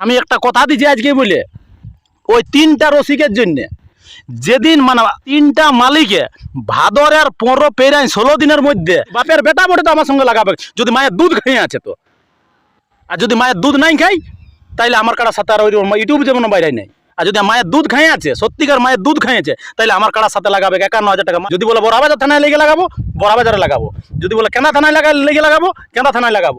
আমি একটা কথা দিচ্ছি আজকে বলে, ওই তিনটা রসিকের জন্যে। যেদিন মানে তিনটা মালিকে ভাদরের পনেরো পেরাই ষোলো দিনের মধ্যে, বাপের বেটা বটে তো আমার সঙ্গে লাগাবে, যদি মায়ের দুধ খেয়ে আছে তো। আর যদি মায়ের দুধ নাই খাই, তাইলে আমার কাড়ার সাথে আর ওই ইউটিউব যেমন বাইরে নেই। আর যদি মায়ের দুধ খাইয়ে আছে, সত্যিকার মায়ের দুধ খাইয়েছে, তাইলে আমার কাড়ার সাথে লাগাবে একান্ন হাজার টাকা। যদি বলে বড়াবাজার থানায় লেগে লাগাবো, বড়াবাজারে লাগাবো। যদি বলে কেনা থানায় লাগা লেগে লাগাবো, কেনা থানায় লাগাবো।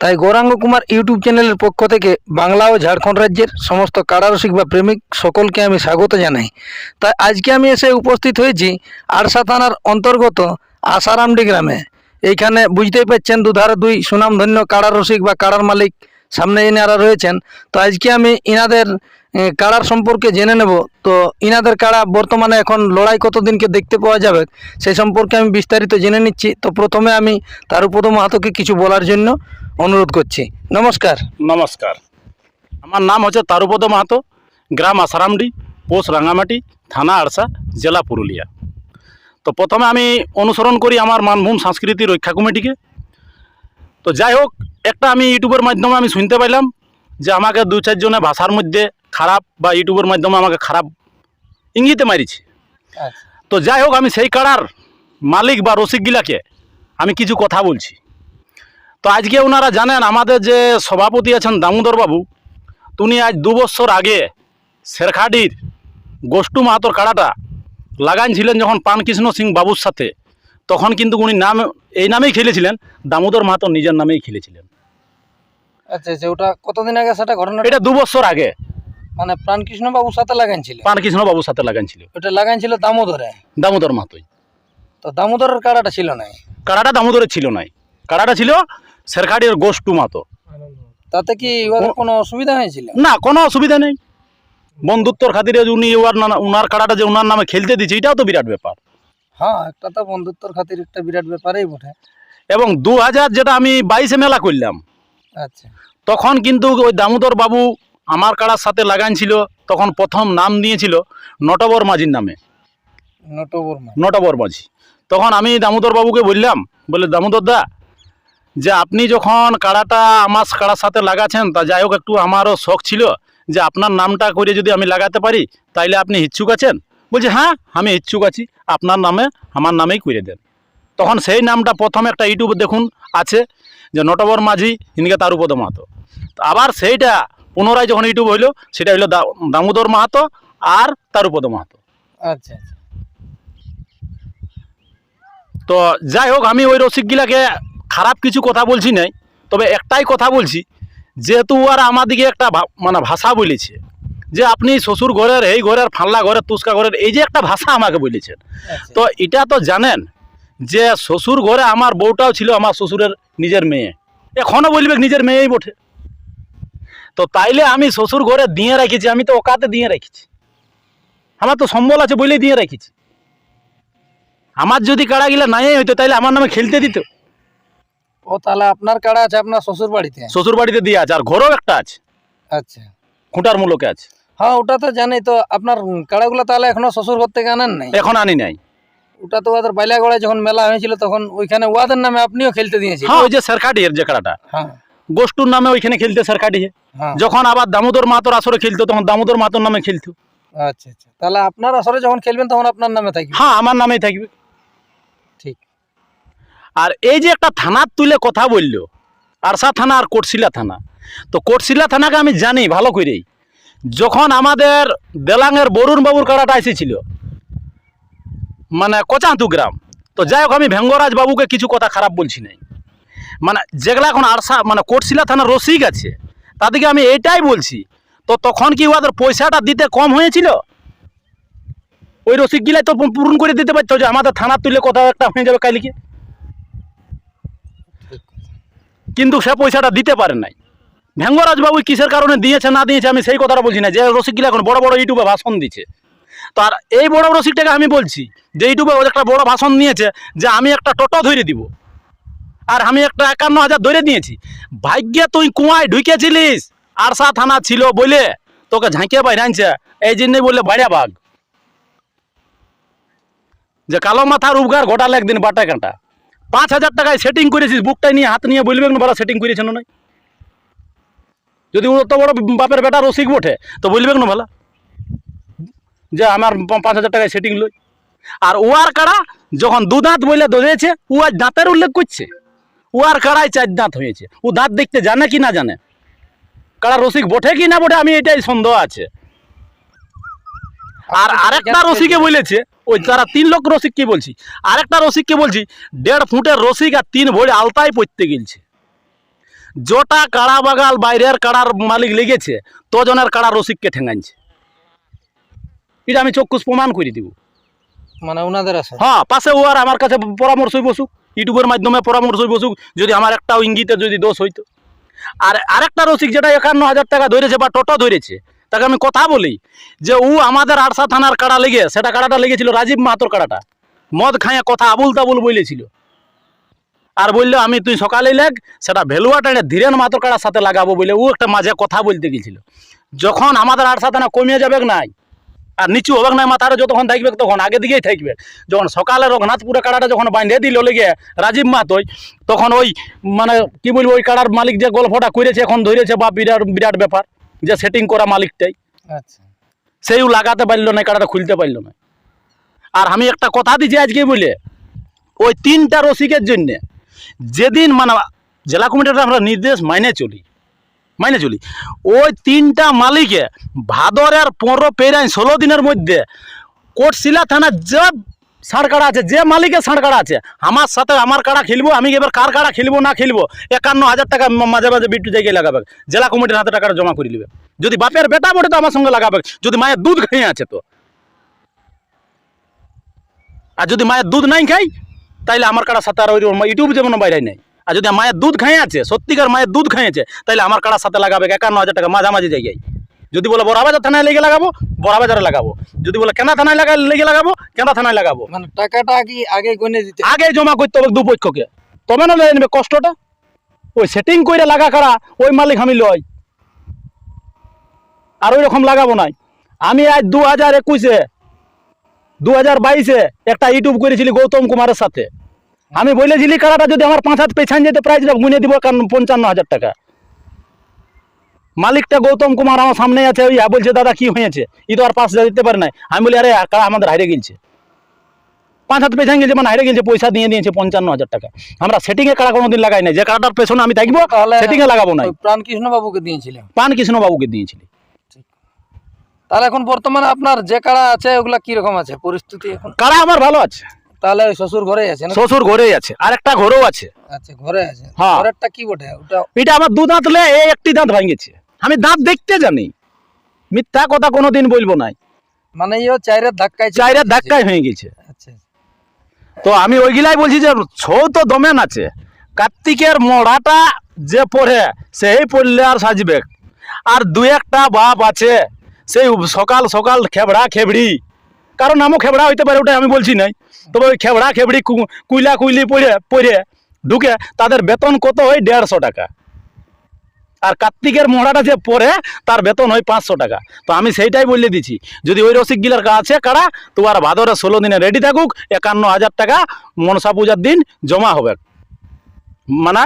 তাই গৌরাঙ্গ কুমার ইউটিউব চ্যানেলের পক্ষ থেকে বাংলা ও ঝাড়খণ্ড রাজ্যের সমস্ত কারারসিক বা প্রেমিক সকলকে আমি স্বাগত জানাই। তাই আজকে আমি এসে উপস্থিত হয়েছি আরসা থানার অন্তর্গত আসারামডি গ্রামে। এইখানে বুঝতেই পারছেন দুধারে দুই সুনামধন্য কারারসিক রসিক বা কারার মালিক সামনে এনারা রয়েছেন। তো আজকে আমি ইনাদের কাড়ার সম্পর্কে জেনে নেব। তো ইনাদের কাড়া বর্তমানে এখন লড়াই কতদিনকে দেখতে পাওয়া যাবে সেই সম্পর্কে আমি বিস্তারিত জেনে নিচ্ছি। তো প্রথমে আমি তারুপদ মাহাতোকে কিছু বলার জন্য অনুরোধ করছি। নমস্কার। নমস্কার। আমার নাম হচ্ছে তারুপদ মাহাতো গ্রাম আসারামডি, পোস্ট রাঙামাটি, থানা আড়সা, জেলা পুরুলিয়া। তো প্রথমে আমি অনুসরণ করি আমার মানভূম সংস্কৃতি রক্ষা কমিটিকে। তো যাই হোক, একটা আমি ইউটিউবের মাধ্যমে আমি শুনতে পাইলাম যে আমাকে দু চারজনে ভাষার মধ্যে খারাপ বা ইউটিউবের মাধ্যমে আমাকে খারাপ ইঙ্গিতে মারিছে। তো যাই হোক আমি সেই কাড়ার মালিক বা রসিকগিলাকে আমি কিছু কথা বলছি। তো আজকে ওনারা জানেন আমাদের যে সভাপতি আছেন দামোদর বাবু উনি আজ দু বছর আগে শেরখাডির গোষ্ঠু মাহাতোর কাড়াটা লাগাইছিলেন যখন পানকৃষ্ণ সিং বাবুর সাথে। তখন কিন্তু উনি নাম এই নামেই খেলেছিলেন দামোদর মাহাতো নিজের নামেই খেলেছিলেন। আচ্ছা আচ্ছা ওটা কতদিন আগে সেটা ঘটনা এটা দু বছর আগে। মানে প্রাণকৃষ্ণ বাবুর সাথে লাগাইছিল পানকৃষ্ণ বাবুর সাথে লাগাইছিল ওটা লাগাইছিল দামোদরে। দামোদর মাহাতোই তো দামোদরের কাড়াটা ছিল না কাড়াটা দামোদরের ছিল নাই। কাড়াটা ছিল শেরখাডির গোষ্ঠু মাহাতো তাতে কি কোনো অসুবিধা হয়েছিল? না কোনো অসুবিধা নেই। বন্ধুত্বর খাতিরে যে উনি ওর কাড়াটা যে উনার নামে খেলতে দিচ্ছে এটাও তো বিরাট ব্যাপার। হ্যাঁ একটা তো বন্ধুত্বর খাতির একটা বিরাট ব্যাপারই বটে। এবং দু হাজার যেটা আমি বাইশে মেলা করলাম তখন কিন্তু ওই দামোদর বাবু আমার কাড়ার সাথে লাগাইছিল তখন প্রথম নাম দিয়েছিল নটবর মাঝির নামে। নটবর নটবর মাঝি তখন আমি দামোদর বাবুকে বললাম বলে দামোদর দা যে আপনি যখন কাড়াটা আমার কাড়ার সাথে লাগাচ্ছেন তা যাই হোক একটু আমারও শখ ছিল যে আপনার নামটা করে যদি আমি লাগাতে পারি তাইলে আপনি ইচ্ছুক আছেন? বলছে হ্যাঁ আমি ইচ্ছুক আছি আপনার নামে আমার নামেই করে দেন। তখন সেই নামটা প্রথম একটা ইউটিউব দেখুন আছে। যে নটবর মাঝি হিনকে তারুপদ মাহাতো। তো আবার সেইটা পুনরায় যখন ইউটিউব হইল সেটা হইল দা- দামোদর মাহাতো আর তারুপদ মাহাতো। আচ্ছা আচ্ছা। তো যাই হোক আমি ওই রসিকগুলাকে খারাপ কিছু কথা বলছি নাই তবে একটাই কথা বলছি যেহেতু আর আমাদিকে একটা মানে ভাষা বলেছে যে আপনি শ্বশুর ঘরের এই ঘরের ফাল্লা ঘরের তুস্কা ঘরের এই যে একটা ভাষা আমাকে বলেছেন। আচ্ছা। তো এটা তো জানেন যে শ্বশুর ঘরে আমার বউটাও ছিল আমার শ্বশুরের নিজের মেয়ে। এখনও বলবে নিজের মেয়েই বটে। তো তাইলে আমি শ্বশুর ঘরে দিয়ে রেখেছি আমি তো ওকাতে দিয়ে রেখেছি। আমার তো সম্বল আছে বলেই দিয়ে রেখেছি। আমার যদি কাড়া গিলা নাই হইতো তাইলে আমার নামে খেলতে দিত। ও তাহলে আপনার কাড়া আছে আপনার শ্বশুর বাড়িতে? শ্বশুর বাড়িতে দিয়ে আছে আর ঘরেও একটা আছে। আচ্ছা। খুঁটার মূলকে আছে। হ্যাঁ ওটা তো জানি তো আপনার কাড়াগুলো তাহলে এখনও শ্বশুর ঘর থেকে আনেন নাই? এখন আনি নাই। ওটা তো ওদের বাইলাগড়ায় যখন মেলা হয়েছিল তখন ওইখানে ওয়াদের নামে আপনিও খেলতে দিয়েছিলেন। হ্যাঁ ওই যে সরকাটির যে কাড়াটা হ্যাঁ। গোষ্ঠুর নামে ওইখানে খেলতে সরকাটি হ্যাঁ। যখন আবার দামোদর মাতর আসরে খেলতো তখন দামোদর মাতর নামে খেলতো। আচ্ছা আচ্ছা। তাহলে আপনার আসরে যখন খেলবেন তখন আপনার নামে থাকবে? হ্যাঁ আমার নামেই থাকবে। ঠিক। আর এই যে একটা থানার তুলে কথা বলল আরসা থানা আর কোটশিলা থানা। তো কোটশিলা থানাকে আমি জানি ভালো করেই। যখন আমাদের দেলাঙের বরুণ বাবুর কাড়াটা এসেছিল মানে কচাঁতু গ্রাম। তো যাই হোক আমি ভেঙ্গরাজ বাবুকে কিছু কথা খারাপ বলছি নাই। মানে যেগুলা এখন আরসা মানে কোটশিলা থানার রসিক আছে, তাদেরকে আমি এটাই বলছি, তো তখন কি ওদের পয়সাটা দিতে কম হয়েছিল? ওই রসিকগুলাই তো পূরণ করে দিতে পারতো যে আমাদের থানার তুলে কোথাও একটা হয়ে যাবে কালিকে। কিন্তু সে পয়সাটা দিতে পারে নাই। ভেঙ্গরাজ বাবু কিসের কারণে দিয়েছে, না দিয়েছে, আমি সেই কথাটা বলছি না। যে রসিকগুলা এখন বড় বড় ইউটিউবে ভাষণ দিচ্ছে। তো আর এই বড় রসিকটাকে আমি বলছি যে ইউটিউবে একটা বড় ভাষণ নিয়েছে যে আমি একটা টোটো ধরে দিব। আর আমি একটা একান্ন হাজার ধরে নিয়েছি। ভাগ্যে তুই কুয়ায় ঢুকেছিলিস আরসা থানা ছিল বলে তোকে ঝাঁকিয়ে বাইরে আনছে, এই জন্যই বললে বাইরে বাঘ। যে কালো মাথার উপকার ঘটালে একদিন বাটা কাঁটা। পাঁচ হাজার টাকায় সেটিং করেছিস, বুকটাই নিয়ে হাত নিয়ে বলবে না বলা সেটিং করেছেন নয় যদি অত বড় বাপের বেটা রসিক বটে, তো বলবে না ভালা যে আমার পাঁচ হাজার টাকায় সেটিং লই। আর ওয়ার কাড়া যখন দু দাঁত বলে ধরেছে আজ দাঁতের উল্লেখ করছে। ওয়ার কাড়ায় চার দাঁত হয়েছে। ও দাঁত দেখতে জানে কি না জানে? কাড়া রসিক বটে কি না বটে, আমি এটাই সন্দেহ আছে। আর আরেকটা রসিকে বলেছে, ওই তারা তিন লোক রসিককে বলছি। আরেকটা রসিককে বলছি, দেড় ফুটের রসিক আর তিন ভরে আলতায় পড়তে গেলছে। জটা কাড়া বাগাল বাইরের কাড়ার মালিক লেগেছে, তজনের কাড়া রসিককে ঠেঙাইছে এটা আমি চক্ষুষ প্রমাণ করে দিব। মানে ওনাদের আছে? হ্যাঁ পাশে ও আর আমার কাছে পরামর্শই বসুক ইউটিউবের মাধ্যমে পরামর্শই বসুক যদি আমার একটাও ইঙ্গিতে যদি দোষ হইতো। আর আরেকটা রসিক যেটা একান্ন হাজার টাকা ধরেছে বা টোটো ধরেছে, তাকে আমি কথা বলি যে ও আমাদের আরসা থানার কাড়া লেগে, সেটা কাড়াটা লেগেছিল রাজীব মাহাতোর কাড়াটা। মদ খাইয়া কথা আবুল তাবুল বলেছিল। আর বলল, আমি তুই সকালে লেগ, সেটা ভেলুয়াটা ধীরেন মাহাতোর কাড়ার সাথে লাগাবো বলে ও একটা মাঝে কথা বলতে গেছিল। যখন আমাদের আরসা থানা কমিয়ে যাবে নাই আর নিচু হবে না মাথারে যতক্ষণ থাকবে তখন আগে দিকেই থাকবে। যখন সকালে রঘুনাথপুরে কাড়াটা যখন বাঁধে দিল লেগে রাজীব মাহাতোই তখন ওই মানে কি বলব ওই কাড়ার মালিক যে গল্পটা করেছে এখন ধরেছে বা বিরাট বিরাট ব্যাপার যে সেটিং করা মালিকটাই। আচ্ছা। সেইও লাগাতে পারল না কাড়াটা খুলতে পারল না। আর আমি একটা কথা দিচ্ছি আজকে বলে ওই তিনটা রসিকের জন্যে যেদিন মানে জেলা কমিটির আমরা নির্দেশ মাইনে চলি মাইনে চলি। ওই তিনটা মালিকে ভাদরের পনেরো পেরাই ষোলো দিনের মধ্যে কোটশিলা থানা যে ষাঁড় কাড়া আছে, যে মালিকের ষাঁড় কাড়া আছে, আমার সাথে আমার কাড়া খেলব, আমি এবার কার কাড়া খেলব, না খেলব, একান্ন হাজার টাকা মাঝে মাঝে বিট্টু জায়গায় লাগাবে, জেলা কমিটির হাতে টাকাটা জমা করে নেবে যদি বাপের বেটা বটে তো আমার সঙ্গে লাগাবে, যদি মায়ের দুধ খেয়ে আছে তো। আর যদি মায়ের দুধ নাই খাই, তাইলে আমার কাড়ার সাথে আর ওই ইউটিউব যেমন বাইরে নেই। আর যদি মায়ের দুধ খাই আছে সত্যিকার মায়ের দুধ খাইছে তাইলে আমার কাড়ার সাথে লাগাবে একান্ন হাজার টাকা মাঝামাঝি জায়গায়। যদি বলে বড়াবাজার থানায় লেগে লাগাবো বড়াবাজারে লাগাবো। যদি বলে কেনা থানায় লাগা লেগে লাগাবো কেনা থানায় লাগাবো। মানে টাকাটা কি আগে গনে দিতে? আগে জমা করতে হবে দুপক্ষকে। তবে না লেগে নেবে কষ্টটা? ওই সেটিং করে লাগা করা ওই মালিক আমি লয় আর ওই রকম লাগাবো নাই। আমি আজ দু হাজার একুশে দু হাজার বাইশে একটা ইউটিউব করেছিলি গৌতম কুমারের সাথে। আমি বলেছিলি কারাটা যদি আমার পাঁচ হাত পেছান যেতে প্রাইজটা গুনে দিব কারণ পঞ্চান্ন হাজার টাকা। মালিকটা গৌতম কুমার আমার সামনে আছে ওই বলছে দাদা কি হয়েছে? ই তো আর পাঁচ হাজার দিতে পারে নাই। আমি বলি আরে কারা আমাদের হারিয়ে গেছে পাঁচ হাত পেছান গেছে মানে হারিয়ে গেছে পয়সা দিয়ে দিয়েছে পঞ্চান্ন হাজার টাকা। আমরা সেটিংয়ে কারা কোনোদিন লাগাই নাই। যে কারাটার পেছনে আমি থাকব সেটিংয়ে লাগাবো নাই। ওই প্রাণ কৃষ্ণ বাবুকে দিয়েছিলেন পান কৃষ্ণ বাবুকে দিয়েছিলি। তাহলে এখন বর্তমানে আপনার যে কারা আছে ওগুলা কি রকম আছে? পরিস্থিতি এখন? কারা আমার ভালো আছে? তাহলে ওই শ্বশুর ঘরেই আছে না শ্বশুর ঘরেই আছে। আর একটা ঘরেও আছে। আচ্ছা ঘরে আছে। হ্যাঁ। ঘরেরটা কি বটে? ওটা এটা আমার দু দাঁত লে এই একটি দাঁত ভাঙিয়েছে আমি দাঁত দেখতে জানি। মিথ্যা কথা কোনোদিন বলব নাই। মানে ইয়ে চাইরের ধাক্কায় চাইরের ধাক্কায় হয়ে গেছে। আচ্ছা তো আমি ওইগুলাই বলছি যে ছৌ তো দমেন আছে। কার্তিকের মোড়াটা যে পড়ে সেই পড়লে আর সাজবে। আর দু একটা বাপ আছে সেই সকাল সকাল খেবড়া খেবড়ি। কারণ নামও খেবড়া হইতে পারে ওটাই আমি বলছি নাই। তবে ওই খেবড়া খেবড়ি কুইলা কুইলি পড়ে পড়ে ঢুকে তাদের বেতন কত হয়? দেড়শো টাকা। আর কার্তিকের মোড়াটা যে পরে তার বেতন হয় পাঁচশো টাকা। তো আমি সেইটাই বলে দিছি। যদি ওই রসিকগুলার আছে কারা? তো আর ভাদরে ষোলো দিনে রেডি থাকুক একান্ন হাজার টাকা মনসা পূজার দিন জমা হবে। মানে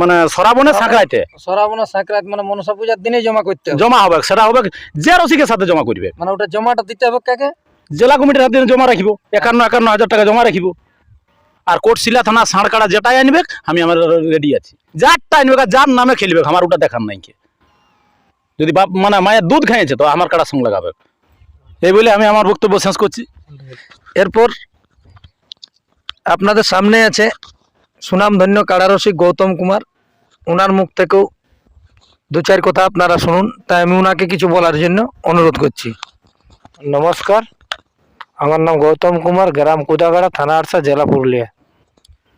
মানে সরাবনে সাঁকড়াইতে। সরাবনা সাকরাত মানে মনসা পূজার দিনে জমা করতে জমা হবে সেটা হবে যে রসিকের সাথে জমা করবে। মানে ওটা জমাটা দিতে হবে কাকে? জেলা কমিটির হাতে জমা রাখিব। একান্ন একান্ন হাজার টাকা জমা রাখিব। আর কোটশিলা থানা, সাঁড়কাড়া যেটাই আনবে আমি আমার রেডি আছি। যারটা আনবে যার নামে খেলবে আমার ওটা দেখার নাই কে। যদি বাপ মানে মায়ের দুধ খাইছে তো আমার কাটার সঙ্গে লাগাবে? এই বলে আমি আমার বক্তব্য শেষ করছি। এরপর আপনাদের সামনে আছে সুনামধন্য কারারসিক গৌতম কুমার। ওনার মুখ থেকেও দু চার কথা আপনারা শুনুন, তাই আমি ওনাকে কিছু বলার জন্য অনুরোধ করছি। নমস্কার। আমার নাম গৌতম কুমার গ্রাম কুদাগাড়া থানা আরসা জেলা পুরুলিয়া।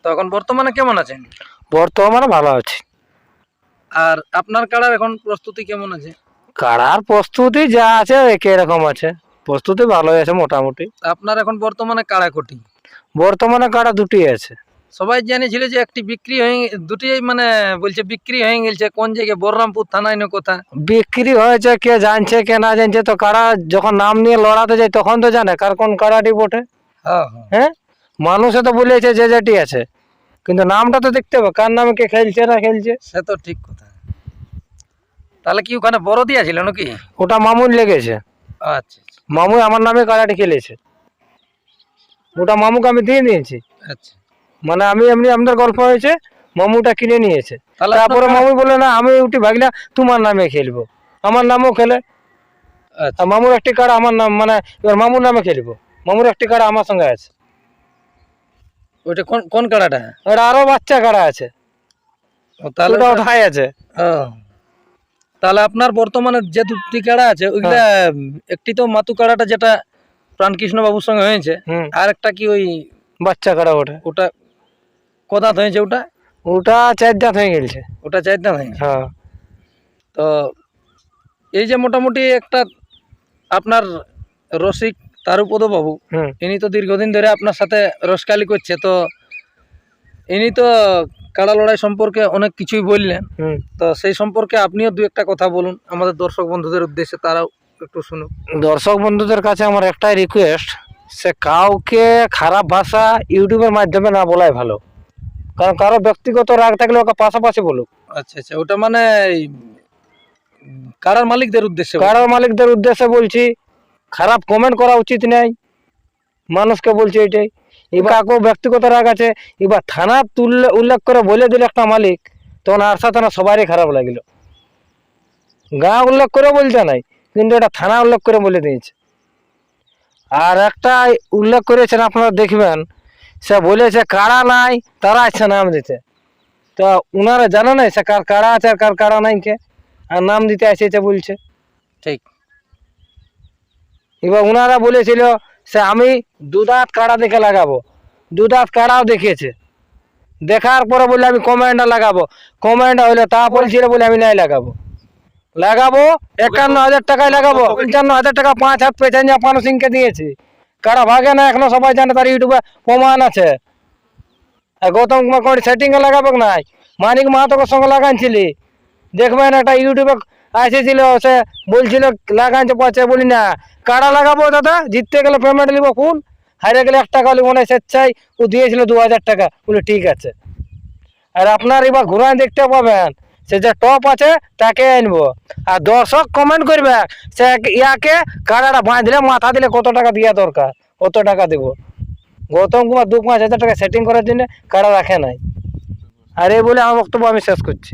তো এখন বর্তমানে কেমন আছেন? বর্তমানে ভালো আছি। আর আপনার কাড়ার এখন প্রস্তুতি কেমন আছে? কাড়ার প্রস্তুতি যা আছে একই রকম আছে। প্রস্তুতি ভালোই আছে মোটামুটি। আপনার এখন বর্তমানে কাড়া কোটি? বর্তমানে কাড়া দুটি আছে। সবাই জানিয়েছিল যে একটি বিক্রি হয়ে দুটি মানে বলছে বিক্রি হয়ে গেছে কোন জায়গায়? বলরামপুর থানায় না কোথা বিক্রি হয়েছে কে জানছে কে না জানছে তো কারা যখন নাম নিয়ে লড়াতে যায় তখন তো জানে কার কোন কারাটি বটে। হ্যাঁ হ্যাঁ। হ্যাঁ? মানুষে তো বলেছে যে যেটি আছে কিন্তু নামটা তো দেখতে হবে কার নামে কে খেলছে না খেলছে। সে তো ঠিক কথা। তাহলে কি ওখানে বড় দিয়েছিল নাকি? ওটা মামুন লেগেছে। আচ্ছা মামু আমার নামে কারাটি খেলেছে। ওটা মামুকে আমি দিয়ে দিয়েছি আচ্ছা। মানে আমি এমনি আমাদের গল্প হয়েছে মামুটা কিনে নিয়েছে। তারপরে আপনার- মামু বলে না আমি উঠি ভাগনা তোমার নামে খেলব। আমার নামও খেলে। আচ্ছা। মামুর একটি কার্ড আমার নাম মানে এবার মামুর নামে খেলব। মামুর একটি কার্ড আমার সঙ্গে আছে। ওইটা কোন কোন কাড়াটা? এটা আরও বাচ্চা কাড়া আছে। ও, তাহলে ওটা ওঠাই আছে। তাহলে আপনার বর্তমানে যে দুটি কাড়া আছে ওইগুলা একটি তো মাতু কাড়াটা যেটা প্রাণকৃষ্ণ বাবুর সঙ্গে হয়েছে আর একটা কি ওই বাচ্চা কাড়া ওটা। ওটা কদাত হয়েছে ওটা? ওটা চার দাঁত হয়ে গেছে। ওটা চারটা হয়েছে হ্যাঁ। তো এই যে মোটামুটি একটা আপনার রসিক তারুপদ বাবু ইনি তো দীর্ঘদিন ধরে আপনার সাথে রসকালি করছে তো ইনি তো কাড়া লড়াই সম্পর্কে অনেক কিছুই বললেন। তো সেই সম্পর্কে আপনিও দু একটা কথা বলুন আমাদের দর্শক বন্ধুদের উদ্দেশ্যে তারাও একটু শুনুন দর্শক বন্ধুদের কাছে আমার একটাই রিকোয়েস্ট সে কাউকে খারাপ ভাষা ইউটিউবের মাধ্যমে না বলাই ভালো। কারণ কারও ব্যক্তিগত রাগ থাকলে ওকে পাশাপাশি বলুক। আচ্ছা আচ্ছা ওটা মানে কারার মালিকদের উদ্দেশ্যে। কারোর মালিকদের উদ্দেশ্যে বলছি খারাপ কমেন্ট করা উচিত নেই। মানুষকে বলছি এটাই। এবার কাকু ব্যক্তিগত রাগ আছে এবার থানা তুললে উল্লেখ করে বলে দিল একটা মালিক তখন আরসা থানা সবারই খারাপ লাগল। গাঁ উল্লেখ করে বলতে নাই কিন্তু এটা থানা উল্লেখ করে বলে দিয়েছে। আর একটা উল্লেখ করেছেন আপনারা দেখবেন সে বলেছে কাড়া নাই তারা আছে নাম দিতে। তো ওনারা জানে নাই সে কার কাড়া আছে আর কার কাড়া নাই কে? আর নাম দিতে আসেছে বলছে। ঠিক। এবার ওনারা বলেছিল সে আমি দুধাত কাড়া দেখে লাগাবো। দুধাত কাড়াও দেখিয়েছে। দেখার পরে বললে আমি কমেন্টটা লাগাবো। কমেন্ট হইলে তা বলছিল বলে আমি নাই লাগাবো। লাগাবো একান্ন হাজার টাকায় লাগাবো। পঞ্চান্ন হাজার টাকা পাঁচ হাত পেছাঞ্জা পানু সিংকে দিয়েছি। কারা ভাগে না, এখনও সবাই জানে তার ইউটিউবে প্রমাণ আছে। আর গৌতম কুমার কোন সেটিংয়ে লাগাবো নাই? মানিক মাহাতোর সঙ্গে লাগানছিলি? দেখবেন একটা ইউটিউবে আসেছিল, সে বলছিল, লাগানছে পচে বলি না। কারা লাগাবো দাদা? জিততে গেলে পেমেন্ট নিবো কোন হারে গেলে এক টাকা লিবো না স্বেচ্ছায় ও দিয়েছিল দু হাজার টাকা। বলে, ঠিক আছে। আর আপনার এবার ঘুরায় দেখতে পাবেন সে যে টপ আছে, তাকে আনব। আর দর্শক কমেন্ট করবে, সে ইয়াকে কাড়াটা বাঁধলে মাথা দিলে কত টাকা দেওয়া দরকার? কত টাকা দেবো? গৌতম কুমার দু পাঁচ হাজার টাকা সেটিং করার জন্য কাড়া রাখে নাই। আর এই বলে আমার বক্তব্য আমি শেষ করছি।